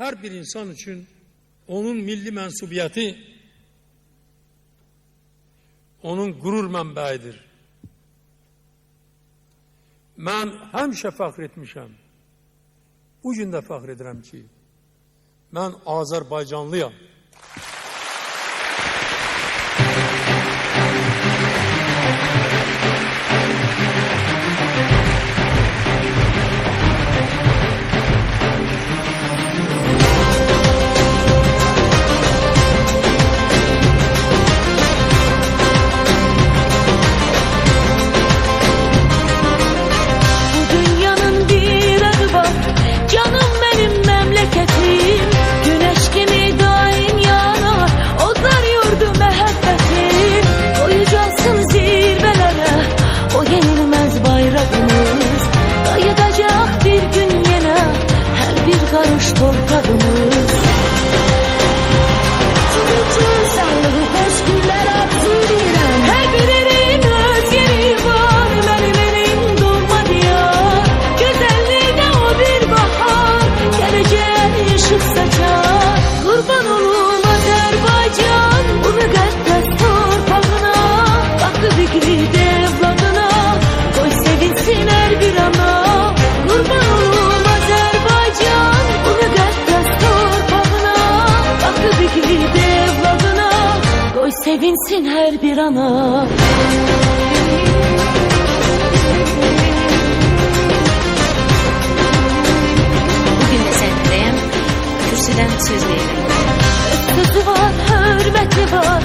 her bir insan için onun milli mensubiyeti onun gurur mənbəyidir. Mən həmişə fəxr etmişəm. Bu gün də fəxr edirəm ki, mən Azərbaycanlıyam. para os sevinsin her bir ana. Bugün de sendeyim, kürsüden söz. Sözü var, hürmeti var.